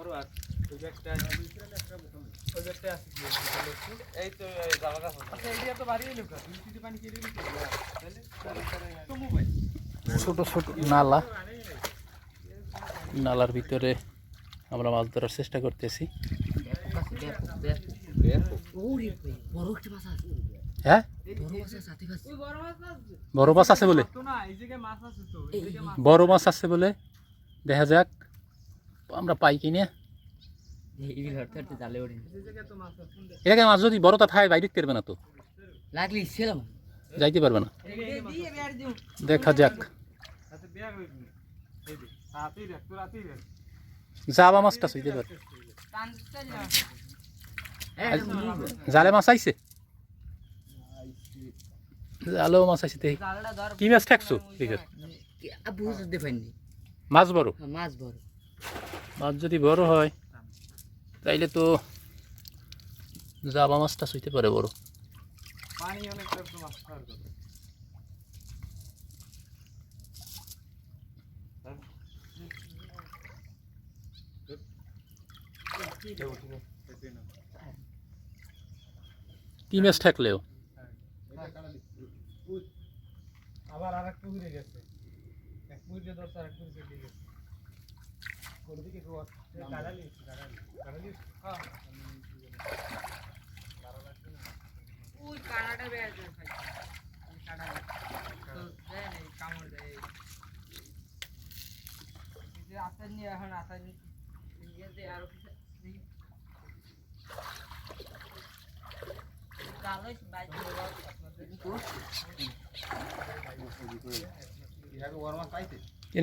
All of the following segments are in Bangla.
করো আর ওই ব্যাগটা ওই ব্যাগটা আছে এই তো জামা কাপড়। আচ্ছা এইটা তো বাড়ি এলো দুই তিনটে পানি কেটে দিতে তাহলে তো মোবাইল ছোট ছোট নালা। নালার ভিতরে আমরা মাছ ধরার চেষ্টা করতেছি। হ্যাঁ? বড় মাছ আছে বলে। তো না এই জায়গায় মাছ আছে তো এই জায়গায় মাছ বড় মাছ আছে বলে। দেখা যাক। আমরা পাই কিনে এটাকে মাছ যদি বড়টা থাকে বাইরে পারবে না তো। লাগলি যাইতে পারবে না। দেখা যাক। জাবা মাছটা হইতে পারে জালে মাছ আইছে? জালেও মাছ আইছে কি মাছ ঠেকছো? মাছ বড়। মাছ বড়। মাছ যদি বড় হয় তাইলে তো জাবা মাছটা হইতে পারে বড়। পানি মাছ কি ঠেকলেও আবার আরেক পুকুরে গেছে। এক পুকুরে দশ আরেক পুকুরে গেছে ওর দিকে তো কাড়ালি কাড়ালি কাড়ালি হ্যাঁ ওই কানাটা বের করে খাই তো দেয় কামড় দেয় আচার নিয়ে এখন আচার নিয়ে আরও কিছু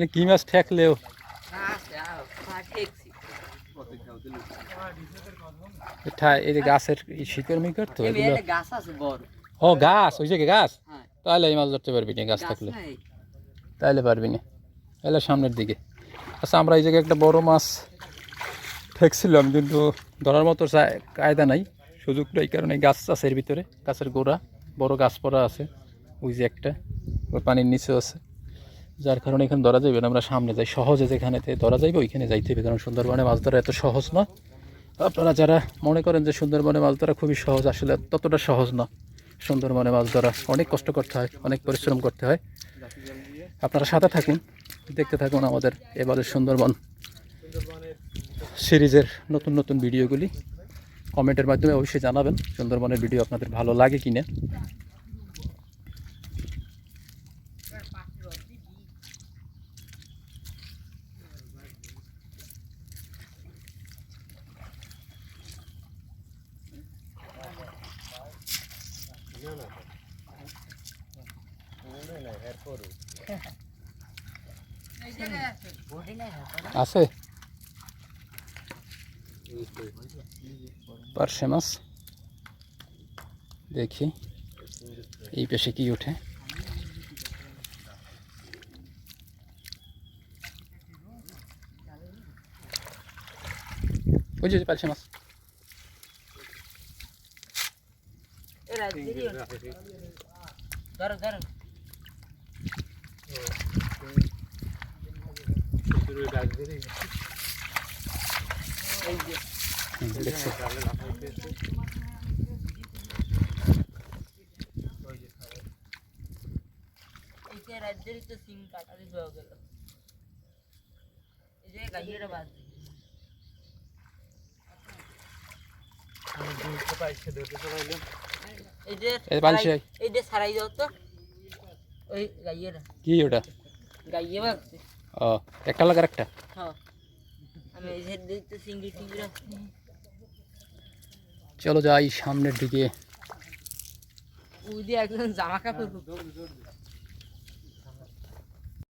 কি মাছ ঠেকলেও? এটা এই যে গাছের শিকড় মিকড় তো এগুলো গাছ আছে বড়। ও গাছ ওই গাছ? হ্যাঁ। তাহলে এই মাছ ধরতে পারবি না গাছ থাকলে। তাহলে পারবি না। তাহলে সামনের দিকে। আচ্ছা আমরা এই জায়গায় একটা বড় মাছ ঠেকছিলাম কিন্তু ধরার মতো কায়দা নাই। সুযোগটা এই কারণে গাছ আছে এর ভিতরে। গাছের গোড়া বড় গাছ পড়া আছে। ওই যে একটা পানির নিচে আছে। যার কারণে এখানে ধরা যাবে আমরা সামনে যাই, সহজে যেখানে ধরা যাইবে, ওইখানে যাইতে হবে। কারণ সুন্দরবনে মাছ ধরা এত সহজ না। আপনারা যারা মনে করেন যে সুন্দরবনে মাছ ধরা খুবই সহজ, আসলে ততটা সহজ না। সুন্দরবনে মাছ ধরা অনেক কষ্ট করতে হয়, অনেক পরিশ্রম করতে হয়। আপনারা সাথে থাকুন, দেখতে থাকুন আমাদের এবারের সুন্দরবন সিরিজের নতুন নতুন ভিডিওগুলি। কমেন্টের মাধ্যমে অবশ্যই জানাবেন সুন্দরবনের ভিডিও আপনাদের ভালো লাগে কিনা। আছে। পার্শে মাছ। দেখি। এই পেশে কি ওঠে ওই যে পার্শে মাছ। এরা ধরো ধরো হুম, দেখছ এই যে রাজ্যেরই তো সিং কাটারি হয়ে গেল এই যে গাইয়েরা বাদ এই যে এই বালছি সারাই- এই যে সারাই দাও তো। ওই গাইয়েরা। কি ওটা? গাইয়ে বাগছে ও একটা লাগার একটা? হ্যাঁ। আমি এই যে দেখতে সিঙ্গি টিংরা চলো যাই সামনের দিকে। ওই দিয়ে একজন জামা কাপড়